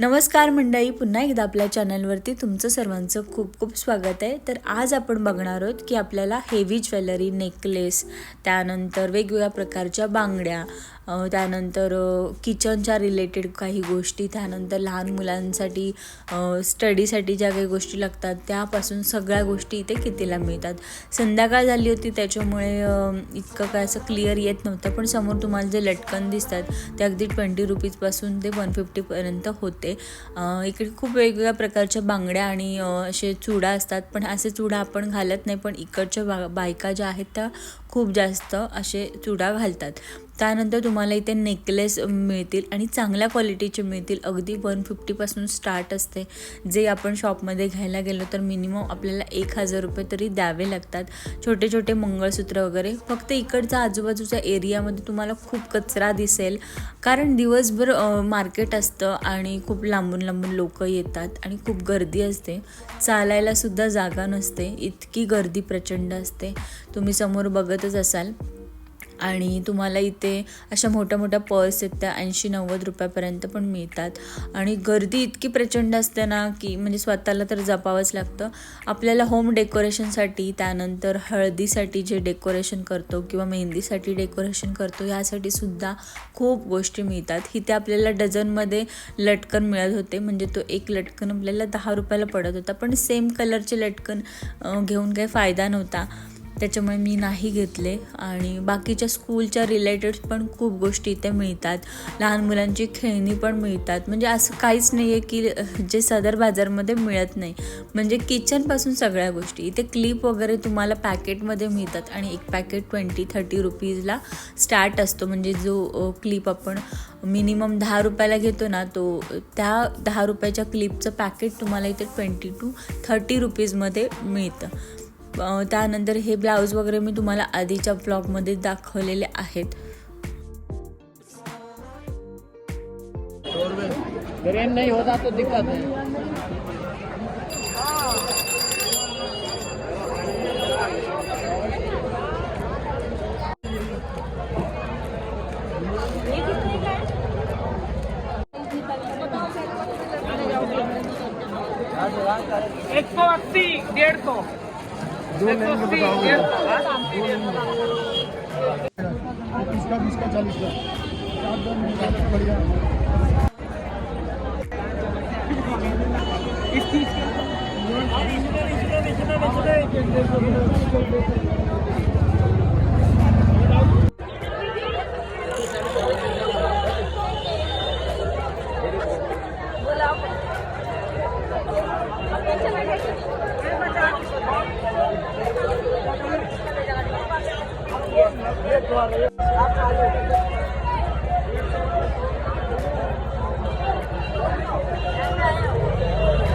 नमस्कार मंडळी पुन्हा एकदा आपल्या चॅनलवरती तुमचं सर्वांचं खूप खूप स्वागत आहे. तर आज आपण बघणार आहोत की आपल्याला हेवी ज्वेलरी नेकलेस त्यानंतर वेगवेगळ्या प्रकारच्या बांगड्या त्यानंतर किचनच्या रिलेटेड काही गोष्टी त्यानंतर लहान मुलांसाठी स्टडीसाठी ज्या काही गोष्टी लागतात त्यापासून सगळ्या गोष्टी इथे कितीला मिळतात. संध्याकाळ झाली होती त्याच्यामुळे इतकं काय असं क्लिअर येत नव्हतं पण समोर तुम्हाला जे लटकन दिसतात ते अगदी ट्वेंटी रुपीजपासून ते वन फिफ्टीपर्यंत होते. अ, इकडे खूप वेगवेगळ्या प्रकारच्या बांगड्या आणि असे चुडा असतात. पण असे चुडा आपण घालत नाही पण इकडच्या बा बायका ज्या आहेत त्या खूप जास्त असे चुडा घालतात. त्यानंतर तुम्हाला इथे नेकलेस मिळतील आणि चांगल्या क्वालिटीचे मिळतील. अगदी वन फिफ्टीपासून स्टार्ट असते. जे आपण शॉपमध्ये घ्यायला गेलो तर मिनिमम आपल्याला एक हजार रुपये तरी द्यावे लागतात. छोटे छोटे मंगळसूत्र वगैरे. फक्त इकडचा आजूबाजूच्या एरियामध्ये तुम्हाला खूप कचरा दिसेल. कारण दिवसभर मार्केट असतं आणि खूप लांबून लांबून लोक येतात आणि खूप गर्दी असते. चालायलासुद्धा जागा नसते. इतकी गर्दी प्रचंड असते. तुम्ही समोर बघतच असाल. आणि तुम्हाला इथे अशा मोठ्या मोठ्या पर्स आहेत त्या ऐंशी नव्वद रुपयापर्यंत पण मिळतात. आणि गर्दी इतकी प्रचंड असते ना की म्हणजे स्वतःला तर जपावंच लागतं. आपल्याला होम डेकोरेशनसाठी त्यानंतर हळदीसाठी जे डेकोरेशन करतो किंवा मेहंदीसाठी डेकोरेशन करतो ह्यासाठी सुद्धा खूप गोष्टी मिळतात. इथे आपल्याला डझनमध्ये लटकन मिळत होते. म्हणजे तो एक लटकन आपल्याला दहा रुपयाला पडत होता. पण सेम कलरचे लटकन घेऊन काही फायदा नव्हता. त्याच्यामुळे मी नाही घेतले. आणि बाकीच्या स्कूलच्या रिलेटेड पण खूप गोष्टी इथे मिळतात. लहान मुलांची खेळणी पण मिळतात. म्हणजे असं काहीच नाही आहे की जे सदर बाजारमध्ये मिळत नाही. म्हणजे किचनपासून सगळ्या गोष्टी. इथे क्लिप वगैरे तुम्हाला पॅकेटमध्ये मिळतात. आणि एक पॅकेट ट्वेंटी थर्टी रुपीजला स्टार्ट असतो. म्हणजे जो क्लिप आपण मिनिमम दहा रुपयाला घेतो ना तो त्या दहा रुपयाच्या क्लिपचं पॅकेट तुम्हाला इथे ट्वेंटी टू थर्टी रुपीजमध्ये मिळतं. त्यानंतर हे ब्लाऊज वगैरे मी तुम्हाला आधीच्या ब्लॉगमध्ये दाखवलेले आहेत. ग्रेन नहीं होता तो दिक्कत है एक सौ अस्सी डेढ़ सौ। इसका बीस का चालीस का चार दो मिनट बढ़िया इस चीज के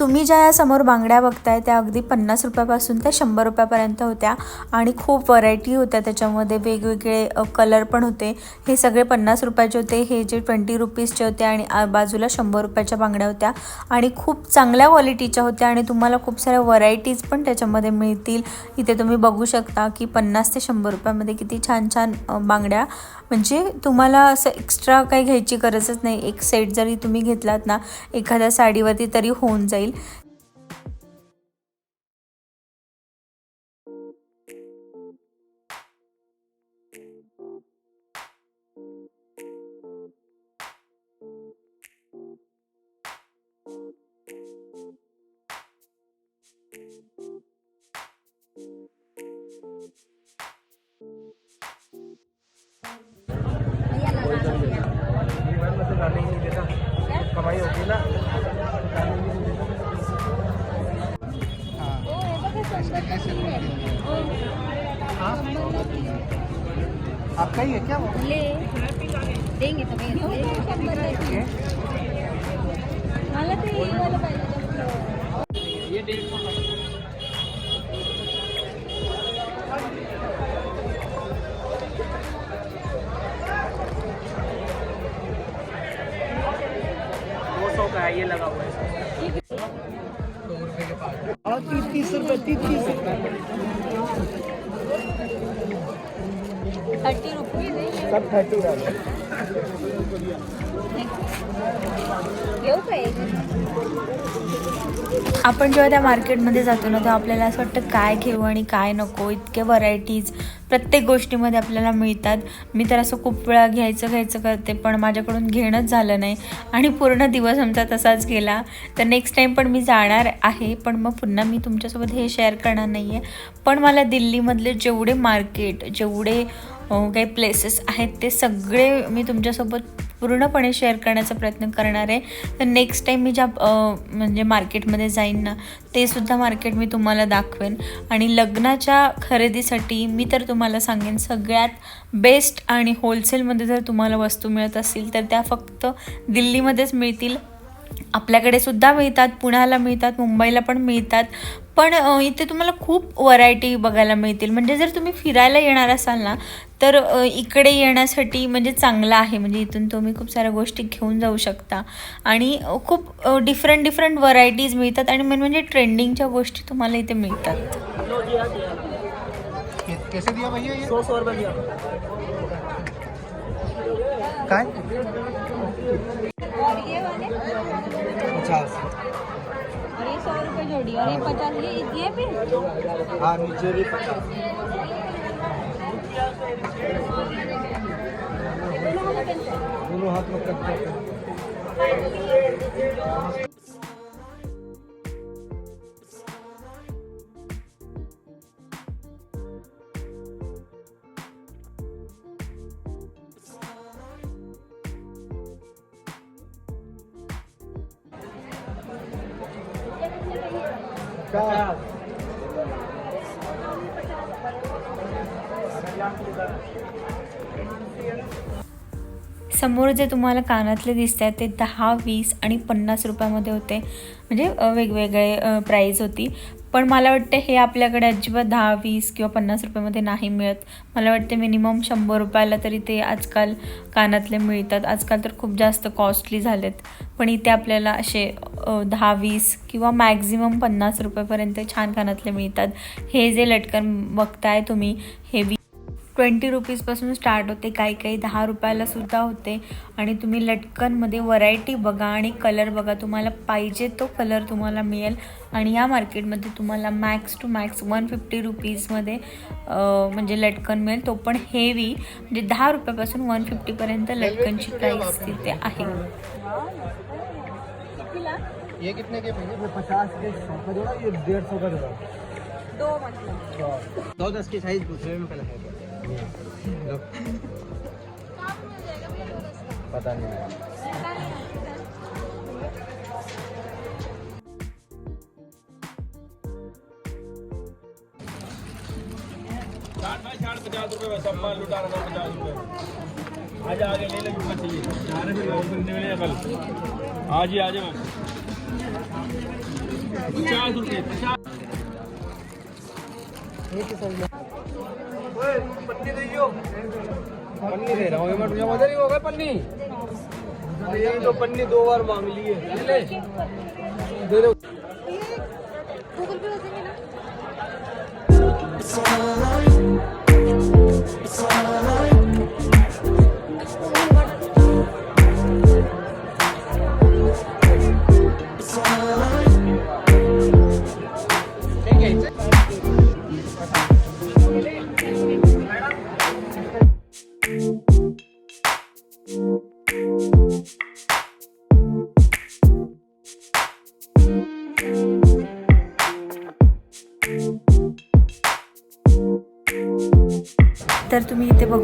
तुम्ही ज्या या समोर बांगड्या बघताय त्या अगदी पन्नास रुपयापासून त्या शंभर रुपयापर्यंत होत्या आणि खूप व्हरायटी होत्या. त्याच्यामध्ये वेगवेगळे कलर पण होते. हे सगळे पन्नास रुपयाचे होते. हे जे ट्वेंटी रुपीजचे होते आणि आ- बाजूला शंभर रुपयाच्या बांगड्या होत्या. आणि खूप चांगल्या क्वालिटीच्या होत्या आणि तुम्हाला खूप साऱ्या व्हरायटीज पण त्याच्यामध्ये मिळतील. इथे तुम्ही बघू शकता की पन्नास ते शंभर रुपयामध्ये किती छान छान बांगड्या म्हणजे तुम्हाला असं एक्स्ट्रा काही घ्यायची गरजच नाही. एक सेट जरी तुम्ही घेतलात ना एखाद्या साडीवरती तरी होऊन जाईल. कमाई होती ना। आपका ही है क्या वो? ले। देंगे तो भैया दे। मला ते हे वालं पाहिजे ये डेढ़ सौ ये लगा हुआ है। तीस तीस रुपये तीस तीस रुपये थर्टी रुपीज सब थर्टी डालो घेऊ काय आपण जेव्हा त्या मार्केटमध्ये जातो ना तेव्हा आपल्याला असं वाटतं काय घेऊ आणि काय नको. इतके व्हरायटीज प्रत्येक गोष्टीमध्ये आपल्याला मिळतात. मी तर असं खूप वेळा घ्यायचं घ्यायचं करते पण माझ्याकडून घेणंच झालं नाही. आणि पूर्ण दिवस आमचा तसाच गेला. तर नेक्स्ट टाईम पण मी जाणार आहे पण मग पुन्हा मी तुमच्यासोबत हे शेअर करणार नाही आहे पण मला दिल्लीमधले जेवढे मार्केट जेवढे हो, काही प्लेसेस आहेत ते सगळे मी तुमच्यासोबत पूर्णपणे शेअर करण्याचा प्रयत्न करणार आहे. तर नेक्स्ट टाईम मी ज्या म्हणजे मार्केटमध्ये जाईन ना ते सुद्धा मार्केट मी तुम्हाला दाखवेन. आणि लग्नाच्या खरेदीसाठी मी तर तुम्हाला सांगेन सगळ्यात बेस्ट आणि होलसेलमध्ये जर तुम्हाला वस्तू मिळत असतील तर त्या फक्त दिल्लीमध्येच मिळतील. आपल्याकडे सुद्धा मिळतात पुण्याला मिळतात मुंबईला पण मिळतात. पण इथे तुम्हाला खूप व्हरायटी बघायला मिळतील. म्हणजे जर तुम्ही फिरायला येणार असाल ना तर इकडे येण्यासाठी म्हणजे चांगलं आहे. म्हणजे इथून तुम्ही खूप साऱ्या गोष्टी घेऊन जाऊ शकता. आणि खूप डिफरंट डिफरंट व्हरायटीज मिळतात आणि मेन म्हणजे ट्रेंडिंगच्या गोष्टी तुम्हाला इथे मिळतात. कै- कैसे दिया भैया ये सौ सौ रुपये दिया काय? और ये सौ रुपये जोड़ी और ये पचास. ये ये भी हाँ नीचे भी पचास. दोनों हाथ में कट करके क्या समोर जे तुम्हाला कानातले दिसत आहेत ते दहा वीस आणि पन्नास रुपयामध्ये होते. म्हणजे वेगवेगळे प्राईज होती. पण मला वाटते हे आपल्याकडे अजिबात दहा वीस किंवा पन्नास रुपयामध्ये नाही मिळत. मला वाटते मिनिमम शंभर रुपयाला तरी ते आजकाल कानातले मिळतात. आजकाल तर खूप जास्त कॉस्टली झालेत. पण इथे आपल्याला असे दहा वीस किंवा मॅक्झिमम पन्नास रुपयापर्यंत छान कानातले मिळतात. हे जे लटकन बघताय तुम्ही हे ट्वेंटी रुपीजपासून स्टार्ट होते. काही काही दहा रुपयाला सुद्धा होते. आणि तुम्ही लटकनमध्ये व्हरायटी बघा आणि कलर बघा. तुम्हाला पाहिजे तो कलर तुम्हाला मिळेल. आणि या मार्केटमध्ये तुम्हाला max to max one fifty रुपीजमध्ये म्हणजे लटकन मिळेल. तो पण हेवी म्हणजे दहा रुपयापासून वन फिफ्टीपर्यंत लटकनची प्राईस तिथे आहे. ये कितने के पचास के सौ का जोड़ा ये डेढ़ सौ का जोड़ा दो मतलब सौ दस की साइज रहे हैं पहले है। पता नहीं रुपये आज आगे ले ले जितना चाहिए सारे फिर और बंदे मिले कल आज ही आ जाओ पचास रुपये पन्नी दे रहा हूँ मैं तुझे मदद नहीं होगा पन्नी ये तो पन्नी दो बार मांग ली है ले दे दो गूगल पे होते ना तर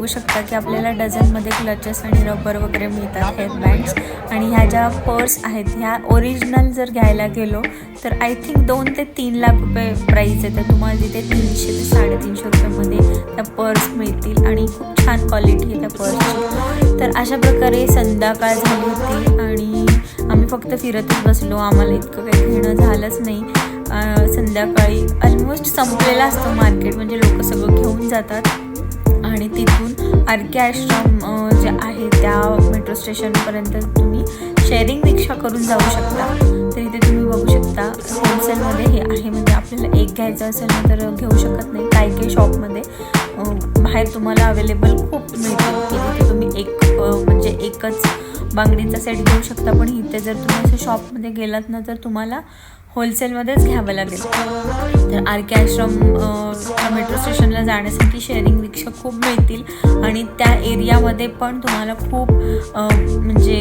शकता की आपल्याला डझनमध्ये क्लचेस आणि रबर वगैरे मिळतात हेअरबँड्स आणि ह्या ज्या पर्स आहेत ह्या ओरिजिनल जर घ्यायला गेलो तर आय थिंक दोन ते तीन लाख रुपये प्राईस आहे. तर तुम्हाला तिथे तीनशे ते साडेतीनशे रुपयामध्ये त्या पर्स मिळतील आणि खूप छान क्वालिटी आहे त्या पर्सची तर अशा प्रकारे संध्याकाळ झाली होती आणि आम्ही फक्त फिरतच बसलो. आम्हाला इतकं काही घेणं झालंच नाही. संध्याकाळी ऑलमोस्ट संपलेला असतो मार्केट म्हणजे लोक सगळं घेऊन जातात. आणि तिथून आर के आश्रम जे आहे त्या मेट्रो स्टेशनपर्यंत तुम्ही शेअरिंग रिक्षा करून जाऊ शकता. तर इथे तुम्ही बघू शकता होलसेलमध्ये हे आहे. म्हणजे आपल्याला एक घ्यायचं असेल ना तर घेऊ शकत नाही. काही काही शॉपमध्ये बाहेर तुम्हाला अवेलेबल खूप मिळतं की तिथे तुम्ही एक म्हणजे एकच बांगडीचा सेट घेऊ शकता. पण इथे जर तुम्ही असं शॉपमध्ये गेलात ना तर तुम्हाला होलसेलमध्येच घ्यावं लागेल. तर आर के आश्रम मेट्रो स्टेशनला जाण्यासाठी शेअरिंग रिक्षा खूप मिळतील आणि त्या एरियामध्ये पण तुम्हाला खूप म्हणजे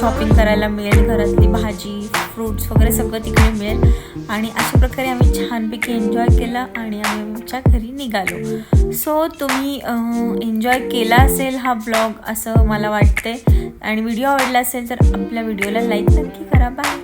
शॉपिंग करायला मिळेल. घरातली भाजी फ्रूट्स वगैरे सगळं तिकडे मिळेल. आणि अशा प्रकारे आम्ही छानपैकी एन्जॉय केलं आणि आम्ही आमच्या घरी निघालो. सो तुम्ही एन्जॉय केला असेल हा ब्लॉग असं मला वाटते आणि व्हिडिओ आवडला असेल तर आपल्या व्हिडिओला लाईक नक्की करा. बाय